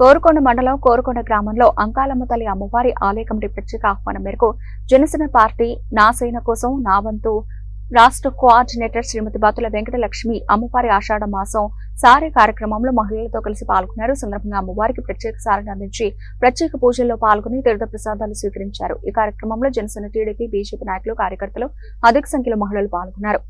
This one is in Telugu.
కోరుకొండ మండలం కోరుకొండ గ్రామంలో అంకాలమ్మ తల్లి అమ్మవారి ఆలయ కమిటీ ప్రత్యేక ఆహ్వానం మేరకు జనసేన పార్టీ నా సేన కోసం నా వంతు రాష్ట్ర కోఆర్డినేటర్ శ్రీమతి బాతుల వెంకటలక్ష్మి అమ్మవారి ఆషాఢ మాసం సారే కార్యక్రమంలో మహిళలతో కలిసి పాల్గొన్నారు. సందర్భంగా అమ్మవారికి ప్రత్యేక సారణ అందించి ప్రత్యేక పూజల్లో పాల్గొని తీర్థ ప్రసాదాలు స్వీకరించారు. ఈ కార్యక్రమంలో జనసేన టీడీపీ బీజేపీ నాయకులు కార్యకర్తలు అధిక సంఖ్యలో మహిళలు పాల్గొన్నారు.